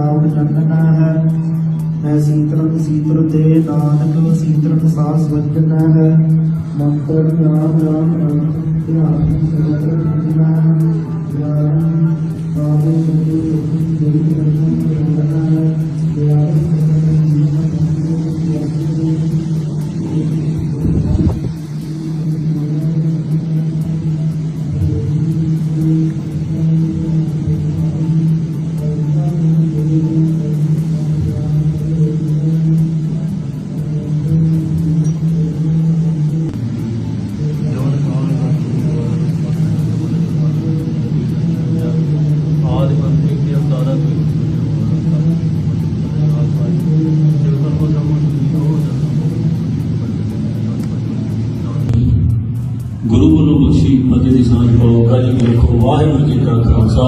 ਮਿਲਾਵਟ ਚੰਦਨਾ ਹੈ। ਹੈ ਸੀਤਲ ਸੀਤਲ ਤੇ ਨਾਨਕ ਸੀਤਲ ਸਾਸ ਵਜਨਾ ਹੈ। ਮੰਤਰ ਨਾਮ ਨਾਮ ਧਿਆਨ ਸਰਵ ਜਿਨਾ ਗਿਆਨ ਆਦਿ ਸ੍ਰੀ ਦੇਵੀ ਕਰਨਾ ਗੁਰੂ ਵੱਲੋਂ ਬਖਸ਼ੀ ਫਤਿਹ ਦੀ ਸਾਂਝ ਪਾਓ। ਕਾਜੀ ਕੇ ਵਾਹਿਗੁਰੂ ਜੀ ਕਾ ਖਾਲਸਾ,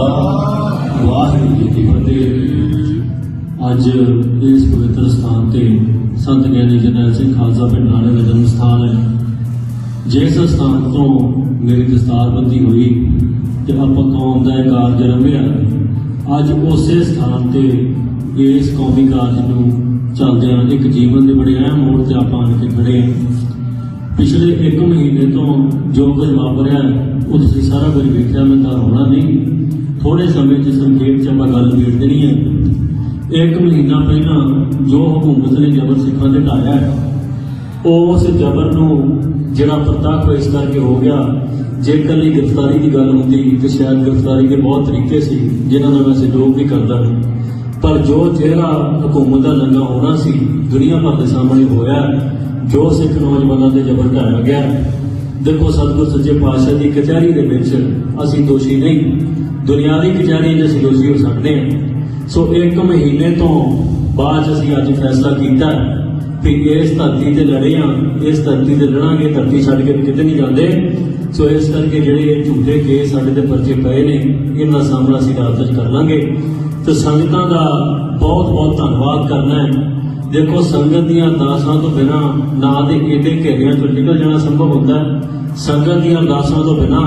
ਵਾਹਿਗੁਰੂ ਜੀ ਕੀ ਫਤਿਹ। ਅੱਜ ਇਸ ਪਵਿੱਤਰ ਸਥਾਨ ਤੇ ਸੰਤ ਗਿਆਨੀ ਜਰਨੈਲ ਸਿੰਘ ਖਾਲਸਾ ਪਿੰਡ ਨਾਲੇ ਦਾ ਜਨਮ ਸਥਾਨ ਹੈ। ਜਿਸ ਸਥਾਨ ਤੋਂ ਮੇਰੀ ਦਸਤਾਰਬੰਦੀ ਹੋਈ ਤੇ ਆਪਾਂ ਕੌਮ ਦਾ ਇਹ ਕਾਰਜ ਰੰਭਿਆ, ਅੱਜ ਉਸੇ ਸਥਾਨ ਤੇ ਇਸ ਕੌਮੀ ਕਾਰਜ ਨੂੰ ਚੱਲਦਿਆਂ ਇੱਕ ਜੀਵਨ ਦੇ ਬੜੇ ਅਹਿਮ ਮੋੜ ਤੇ ਆਪਾਂ ਆਣ ਕੇ ਖੜੇ ਹਾਂ। ਪਿਛਲੇ 1 ਮਹੀਨੇ ਤੋਂ ਜੋ ਕੁਝ ਵਾਪਰਿਆ, ਉਹ ਤੁਸੀਂ ਸਾਰਾ ਕੁਝ ਵੇਖਿਆ, ਮੈਂ ਤਾਂ ਹੋਣਾ ਨਹੀਂ। ਥੋੜੇ ਸਮੇਂ 'ਚ ਸੰਖੇਪ 'ਚ ਆਪਾਂ ਗੱਲ ਵੇਖ ਦੇਣੀ ਹੈ। ਇੱਕ ਮਹੀਨਾ ਪਹਿਲਾਂ ਜੋ ਹਕੂਮਤ ਨੇ ਜ਼ਬਰ ਸਿੱਖਾਂ ਤੇ ਢਾਇਆ ਹੈ, ਉਸ ਜ਼ਬਰ ਨੂੰ ਜਿਹੜਾ ਪ੍ਰਤੱਖ ਇਸ ਕਰਕੇ ਹੋ ਗਿਆ ਜੇ ਕੱਲੀ ਗ੍ਰਿਫਤਾਰੀ ਦੀ ਗੱਲ ਹੁੰਦੀ ਤੇ ਸ਼ਾਇਦ ਗ੍ਰਿਫਤਾਰੀ ਦੇ ਬਹੁਤ ਤਰੀਕੇ ਸੀ, ਜਿਨ੍ਹਾਂ ਦਾ ਮੈਂ ਸਹਿਯੋਗ ਵੀ ਕਰਦਾ ਪਰ ਜੋ ਚਿਹਰਾ ਹਕੂਮਤ ਦਾ ਨੰਗਾ ਹੋਣਾ ਸੀ, ਦੁਨੀਆ ਭਰ ਦੇ ਸਾਹਮਣੇ ਹੋਇਆ ਜੋ ਸਿੱਖ ਨੌਜਵਾਨਾਂ ਦੇ ਜ਼ਬਰ ਢਾਇਆ ਗਿਆ ਦੇਖੋ ਸਤਿਗੁਰ ਸੱਚੇ ਪਾਤਸ਼ਾਹ ਦੀ ਕਚਹਿਰੀ ਦੇ ਵਿੱਚ ਅਸੀਂ ਦੋਸ਼ੀ ਨਹੀਂ। ਦੁਨਿਆਵੀ ਕਚਹਿਰੀ 'ਚ ਅਸੀਂ ਦੋਸ਼ੀ ਹੋ ਸਕਦੇ ਹਾਂ। ਸੋ ਇੱਕ ਮਹੀਨੇ ਤੋਂ ਬਾਅਦ ਅਸੀਂ ਅੱਜ ਫੈਸਲਾ ਕੀਤਾ ਹੈ ਵੀ ਇਸ ਧਰਤੀ ਤੇ ਲੜੇ ਆ ਇਸ ਧਰਤੀ ਤੇ ਲੜਾਂਗੇ, ਧਰਤੀ ਛੱਡ ਕੇ ਕਿਤੇ ਨਹੀਂ ਜਾਂਦੇ। ਸੋ ਇਸ ਕਰਕੇ ਜਿਹੜੇ ਇਹ ਝੂਠੇ ਕੇਸ ਸਾਡੇ ਤੇ ਪਰਚੇ ਪਏ ਨੇ, ਇਹਨਾਂ ਦਾ ਸਾਹਮਣਾ ਅਸੀਂ ਰਾਤ 'ਚ ਕਰ ਲਾਂਗੇ। ਤੇ ਸੰਗਤਾਂ ਦਾ ਬਹੁਤ ਬਹੁਤ ਧੰਨਵਾਦ ਕਰਨਾ ਹੈ। ਦੇਖੋ ਸੰਗਤ ਦੀਆਂ ਅਰਦਾਸਾਂ ਤੋਂ ਬਿਨਾ ਨਾ ਦੇ ਇਹਦੇ ਘੇਰਿਆਂ ਤੋਂ ਨਿਕਲ ਜਾਣਾ ਸੰਭਵ ਹੁੰਦਾ ਸੰਗਤ ਦੀਆਂ ਅਰਦਾਸਾਂ ਤੋਂ ਬਿਨਾ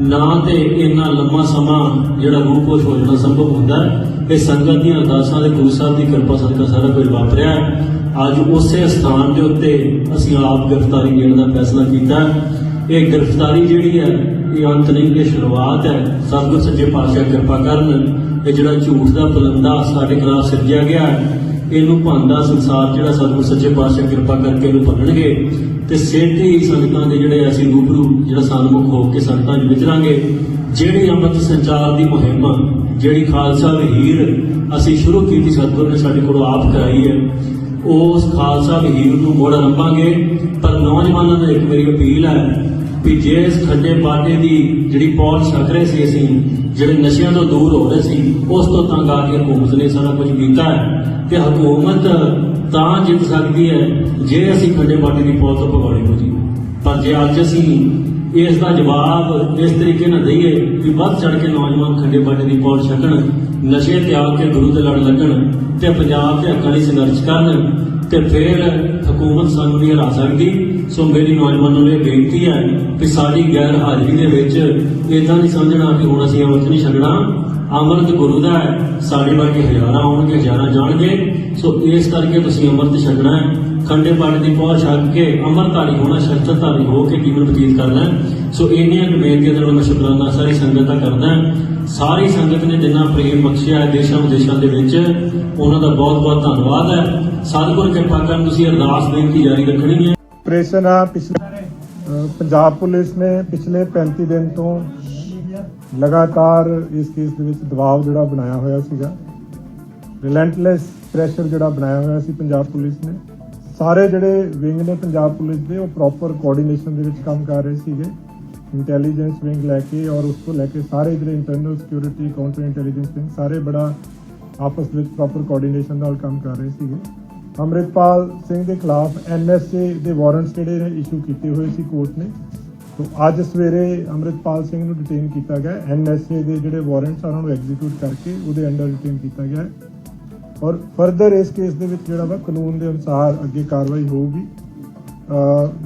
ਨਾ ਤੇ ਇੰਨਾ ਲੰਮਾ ਸਮਾਂ ਜਿਹੜਾ ਰੂਪੋਸ਼ ਹੋ ਜਾਣਾ ਸੰਭਵ ਹੁੰਦਾ ਹੈ। ਇਹ ਸੰਗਤ ਦੀਆਂ ਅਰਦਾਸਾਂ ਦੇ ਗੁਰੂ ਸਾਹਿਬ ਦੀ ਕਿਰਪਾ ਸਦਕਾ ਸਾਰਾ ਕੁਝ ਵਾਪਰਿਆ ਹੈ। ਅੱਜ ਉਸੇ ਸਥਾਨ ਦੇ ਉੱਤੇ ਅਸੀਂ ਆਪ ਗ੍ਰਿਫਤਾਰੀ ਲੈਣ ਦਾ ਫੈਸਲਾ ਕੀਤਾ ਇਹ ਗ੍ਰਿਫਤਾਰੀ ਜਿਹੜੀ ਹੈ, ਇਹ ਅੰਤ ਨਹੀਂ, ਇਹ ਸ਼ੁਰੂਆਤ ਹੈ। ਸਤਿਗੁਰ ਸੱਚੇ ਪਾਤਸ਼ਾਹ ਕਿਰਪਾ ਕਰਨ ਇਹ ਜਿਹੜਾ ਝੂਠ ਦਾ ਪਲੰਦਾ ਸਾਡੇ ਖਿਲਾਫ ਸਿਰਜਿਆ ਗਿਆ ਹੈ। ਇਹਨੂੰ ਭੰਦਾ ਸੰਸਾਰ ਜਿਹੜਾ ਸਤਿਗੁਰ ਸੱਚੇ ਪਾਤਸ਼ਾਹ ਕਿਰਪਾ ਕਰਕੇ ਇਹਨੂੰ ਭੰਨਣਗੇ ਤੇ ਸੇਤੀ ਹੀ ਸੰਗਤਾਂ ਦੇ ਜਿਹੜੇ ਅਸੀਂ ਰੂਪ ਰੂਪ ਜਿਹੜਾ ਸਨਮੁਖ ਹੋ ਕੇ ਸੰਗਤਾਂ 'ਚ ਵਿਚਰਾਂਗੇ, ਜਿਹੜੀ ਅੰਮ੍ਰਿਤ ਸੰਚਾਰ ਦੀ ਮੁਹਿੰਮ, ਜਿਹੜੀ ਖਾਲਸਾ ਵਹੀਰ ਅਸੀਂ ਸ਼ੁਰੂ ਕੀਤੀ ਸਤਿਗੁਰ ਨੇ ਸਾਡੇ ਕੋਲ ਆਪ ਕਰਾਈ ਹੈ, ਉਸ ਖਾਲਸਾ ਵਹੀਰ ਨੂੰ ਮੋੜ ਰੰਭਾਂਗੇ ਪਰ ਨੌਜਵਾਨਾਂ ਨੂੰ ਇੱਕ ਮੇਰੀ ਅਪੀਲ ਹੈ ਵੀ ਜੇ ਇਸ ਖੱਡੇ ਬਾਟੇ ਦੀ ਜਿਹੜੀ ਪੌਲ ਛਕ ਰਹੇ ਸੀ ਅਸੀਂ ਜਿਹੜੇ ਨਸ਼ਿਆਂ ਤੋਂ ਦੂਰ ਹੋ ਰਹੇ ਸੀ, ਉਸ ਤੋਂ ਤੰਗ ਆ ਕੇ ਹਕੂਮਤ ਨੇ ਸਾਰਾ ਕੁਝ ਕੀਤਾ ਹੈ। ਤੇ ਹਕੂਮਤ ਤਾਂ ਜਿੱਤ ਸਕਦੀ ਹੈ ਜੇ ਅਸੀਂ ਖੰਡੇ ਬਾਟੇ ਦੀ ਪੌਲ ਤੋਂ ਭਗੌੜੇ ਹੋ ਜੀ ਪਰ ਜੇ ਅੱਜ ਅਸੀਂ ਇਸ ਦਾ ਜਵਾਬ ਇਸ ਤਰੀਕੇ ਨਾਲ ਦਈਏ ਕਿ ਵੱਧ ਚੜ ਕੇ ਨੌਜਵਾਨ ਖੰਡੇ ਬਾਟੇ ਦੀ ਪੌਲ ਛਕਣ, ਨਸ਼ੇ ਤਿਆਗ ਕੇ ਗੁਰੂ ਦੇ ਲੜ ਲੱਗਣ ਤੇ ਪੰਜਾਬ ਦੇ ਹੱਕਾਂ ਲਈ ਸੰਘਰਸ਼ ਕਰਨ ਤੇ ਫਿਰ ਹਕੂਮਤ ਸਾਨੂੰ ਨਹੀਂ ਹਰਾ ਸਕਦੀ ਸੋ ਮੇਰੀ ਨੌਜਵਾਨਾਂ ਨੂੰ ਇਹ ਬੇਨਤੀ ਹੈ ਕਿ ਸਾਡੀ ਗੈਰ ਹਾਜ਼ਰੀ ਦੇ ਵਿੱਚ ਇਦਾਂ ਨਹੀਂ ਸਮਝਣਾ ਕਿ ਹੁਣ ਅਸੀਂ ਅੰਮ੍ਰਿਤ ਨਹੀਂ ਛਕਣਾ, ਅੰਮ੍ਰਿਤ ਗੁਰੂ ਦਾ ਹੈ, ਸਾਡੇ ਵਰਗੇ ਹਜ਼ਾਰਾਂ ਆਉਣਗੇ, ਹਜ਼ਾਰਾਂ ਜਾਣਗੇ। ਸੋ ਇਸ ਕਰਕੇ ਤੁਸੀਂ ਅੰਮ੍ਰਿਤ ਛਕਣਾ ਹੈ। ਖੰਡੇ ਪਾਣੀ ਦੀ ਪਹੁੰਚ ਛੱਕ ਕੇ ਅੰਮ੍ਰਿਤਧਾਰੀ ਹੋਣਾ, ਸ਼ਸਤਰਧਾਰੀ ਹੋ ਕੇ ਜੀਵਨ ਬਤੀਤ ਕਰਨਾ ਸੋ ਇੰਨੀਆਂ ਬੇਨਤੀਆਂ ਦੇ ਨਾਲ ਮੈਂ ਸ਼ੁਕਰਾਨਾ, ਸਾਰੀ ਸੰਗਤ ਦਾ ਕਰਦਾ ਸਾਰੀ ਸੰਗਤ ਨੇ ਜਿੰਨਾ ਪ੍ਰੇਮ ਬਖਸ਼ਿਆ ਹੈ ਦੇਸ਼ਾਂ ਵਿਦੇਸ਼ਾਂ ਦੇ ਵਿੱਚ, ਉਹਨਾਂ ਦਾ ਬਹੁਤ ਬਹੁਤ ਧੰਨਵਾਦ ਹੈ। ਸਤਿਗੁਰ ਕਿਰਪਾ ਕਰਨ ਤੁਸੀਂ ਅਰਦਾਸ ਬੇਨਤੀ ਜਾਰੀ ਰੱਖਣੀ ਹੈ। ਆਪਰੇਸ਼ਨ ਆ ਪਿਛਲੇ ਪੰਜਾਬ ਪੁਲਿਸ ਨੇ ਪਿਛਲੇ 35 ਦਿਨ ਤੋਂ ਲਗਾਤਾਰ ਇਸ ਕੇਸ ਦੇ ਵਿੱਚ ਦਬਾਅ ਜਿਹੜਾ ਬਣਾਇਆ ਹੋਇਆ ਸੀਗਾ। ਰਿਲੈਂਟਲੈਸ ਪ੍ਰੈਸ਼ਰ ਜਿਹੜਾ ਬਣਾਇਆ ਹੋਇਆ ਸੀ ਪੰਜਾਬ ਪੁਲਿਸ ਨੇ। ਸਾਰੇ ਜਿਹੜੇ ਵਿੰਗ ਨੇ ਪੰਜਾਬ ਪੁਲਿਸ ਦੇ, ਉਹ ਪ੍ਰੋਪਰ ਕੋਆਰਡੀਨੇਸ਼ਨ ਦੇ ਵਿੱਚ ਕੰਮ ਕਰ ਰਹੇ ਸੀਗੇ। ਇੰਟੈਲੀਜੈਂਸ ਵਿੰਗ ਲੈ ਕੇ ਔਰ ਉਸ ਤੋਂ ਲੈ ਕੇ ਸਾਰੇ ਜਿਹੜੇ internal security counter intelligence wing, ਸਾਰੇ ਬੜਾ ਆਪਸ ਵਿੱਚ ਪ੍ਰੋਪਰ ਕੋਆਰਡੀਨੇਸ਼ਨ ਨਾਲ ਕੰਮ ਕਰ ਰਹੇ ਸੀਗੇ। ਅੰਮ੍ਰਿਤਪਾਲ ਸਿੰਘ ਦੇ ਖਿਲਾਫ ਐਨਐਸਏ ਦੇ ਵਾਰੰਟਸ ਜਿਹੜੇ ਨੇ ਇਸ਼ੂ ਕੀਤੇ ਹੋਏ ਸੀ ਕੋਰਟ ਨੇ। ਤੋਂ ਅੱਜ ਸਵੇਰੇ ਅੰਮ੍ਰਿਤਪਾਲ ਸਿੰਘ ਨੂੰ ਡਿਟੇਨ ਕੀਤਾ ਗਿਆ। ਐਨਐਸਏ ਦੇ ਜਿਹੜੇ ਵਾਰੰਟਸ ਆ, ਉਹਨਾਂ ਨੂੰ ਐਗਜ਼ੀਕਿਊਟ ਕਰਕੇ ਉਹਦੇ ਅੰਡਰ ਡਿਟੇਨ ਕੀਤਾ ਗਿਆ। ਔਰ ਫਰਦਰ ਇਸ ਕੇਸ ਦੇ ਵਿੱਚ ਜਿਹੜਾ ਵਾ, ਕਾਨੂੰਨ ਦੇ ਅਨੁਸਾਰ ਅੱਗੇ ਕਾਰਵਾਈ ਹੋਊਗੀ।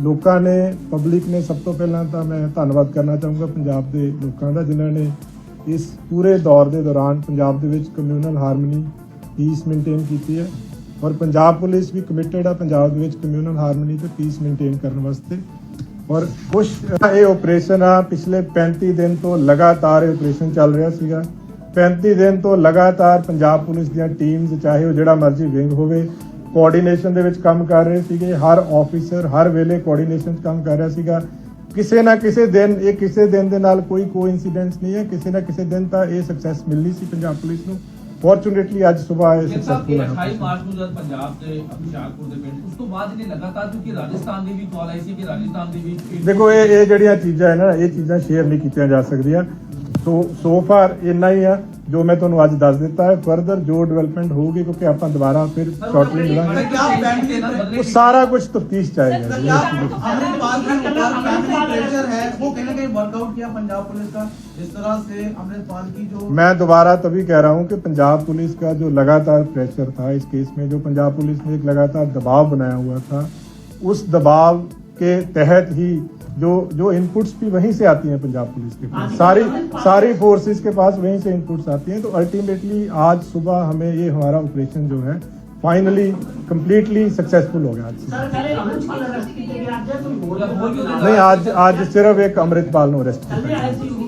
ਲੋਕਾਂ ਨੇ ਪਬਲਿਕ ਨੇ ਸਭ ਤੋਂ ਪਹਿਲਾਂ ਤਾਂ ਮੈਂ ਧੰਨਵਾਦ ਕਰਨਾ ਚਾਹੂੰਗਾ ਪੰਜਾਬ ਦੇ ਲੋਕਾਂ ਦਾ, ਜਿਨ੍ਹਾਂ ਨੇ ਇਸ ਪੂਰੇ ਦੌਰ ਦੇ ਦੌਰਾਨ ਪੰਜਾਬ ਦੇ ਵਿੱਚ ਕਮਿਊਨਲ ਹਾਰਮਨੀ ਪੀਸ ਮੇਨਟੇਨ ਕੀਤੀ ਹੈ। ਔਰ ਪੰਜਾਬ ਪੁਲਿਸ ਵੀ ਕਮਿਟਡ ਆ, ਪੰਜਾਬ ਦੇ ਵਿੱਚ ਕਮਿਊਨਲ ਹਾਰਮਨੀ ਤੇ ਪੀਸ ਮੇਨਟੇਨ ਕਰਨ ਵਾਸਤੇ। ਔਰ ਕੁਝ ਇਹ ਆਪਰੇਸ਼ਨ ਆ, ਪਿਛਲੇ 35 ਦਿਨ ਤੋਂ ਲਗਾਤਾਰ ਇਹ ਆਪਰੇਸ਼ਨ ਚੱਲ ਰਿਹਾ ਸੀਗਾ। 35 ਦਿਨ ਤੋਂ ਲਗਾਤਾਰ ਪੰਜਾਬ ਪੁਲਿਸ ਦੀਆਂ ਟੀਮਸ ਚਾਹੇ ਉਹ ਜਿਹੜਾ ਮਰਜ਼ੀ ਵਿੰਗ ਹੋਵੇ ਕੋਆਰਡੀਨੇਸ਼ਨ ਦੇ ਵਿੱਚ ਕੰਮ ਕਰ ਰਹੇ ਸੀਗੇ। ਹਰ ਆਫੀਸਰ ਹਰ ਵੇਲੇ ਕੋਆਰਡੀਨੇਸ਼ਨ ਕੰਮ ਕਰ ਰਿਹਾ ਸੀਗਾ। ਕਿਸੇ ਨਾ ਕਿਸੇ ਦਿਨ, ਇਹ ਕਿਸੇ ਦਿਨ ਦੇ ਨਾਲ ਕੋਈ ਕੋਇਨਸੀਡੈਂਸ ਨਹੀਂ ਹੈ। ਕਿਸੇ ਨਾ ਕਿਸੇ ਦਿਨ ਤਾਂ ਇਹ ਸਕਸੈਸ ਮਿਲਣੀ ਸੀ ਪੰਜਾਬ ਪੁਲਿਸ ਨੂੰ। ਫੋਰਚੂਨੇਟਲੀ ਅੱਜ ਸਵੇਰ ਇਹ ਸਕਸੈਸਫੁਲ 28 ਹੈ ਮਾਰਚ ਨੂੰ ਜਦ ਪੰਜਾਬ ਦੇ ਅਭਿਸ਼ਾਕਪੁਰ ਦੇ ਪਿੰਡ ਉਸ ਤੋਂ ਬਾਅਦ ਇਹਨੇ ਲਗਾਤਾਰ ਕਿਉਂਕਿ ਰਾਜਸਥਾਨ ਦੀ ਵੀ ਕਾਲ ਆਈ ਸੀ ਕਿ ਰਾਜਸਥਾਨ ਦੀ ਵੀ ਦੇਖੋ ਇਹ ਇਹ ਜਿਹੜੀਆਂ ਚੀਜ਼ਾਂ ਹੈ ਨਾ ਇਹ ਚੀਜ਼ਾਂ ਸ਼ੇਅਰ ਨਹੀਂ ਕੀਤੀਆਂ ਜਾ ਸਕਦੀਆਂ। ਸੋ ਸੋ ਫਾਰ ਇੰਨਾ ਹੀ ਆ। ਜੋ ਮੈਂ ਤੁਹਾਨੂੰ ਅੱਜ ਦੱਸ ਦਿੱਤਾ ਹੈ ਫਰਦਰ ਜੋ ਡਿਵੈਲਪਮੈਂਟ ਹੋਊਗੀ ਕਿਉਂਕਿ ਆਪਾਂ ਦੁਬਾਰਾ ਫਿਰ ਸ਼ਾਰਟਲੀ ਮਿਲਾਂਗੇ ਉਹ ਸਾਰਾ ਕੁਝ ਤਫਤੀਸ਼ ਚਾਹੀਦਾ ਜੀ अमृतपाल के ऊपर फैमिली प्रेशर है वो कहीं ना कहीं वर्कआउट किया पंजाब पुलिस का जिस तरह से अमृतपाल की जो मैं दोबारा तभी कह रहा हूं कि पंजाब पुलिस का जो लगातार प्रेशर था इस केस में जो पंजाब पुलिस ने एक लगातार दबाव बनाया हुआ था उस दबाव के तहत ही जो जो इनपुट्स भी वहीं से आती हैं पंजाब पुलिस के पास। सारी सारी फोर्सेस के पास वहीं से इनपुट्स आती हैं। तो अल्टीमेटली आज सुबह हमें ये हमारा ऑपरेशन जो है फाइनली कंप्लीटली सक्सेसफुल हो गया आज से। नहीं आज आज सिर्फ़ एक अमृतपाल ने अरेस्ट किया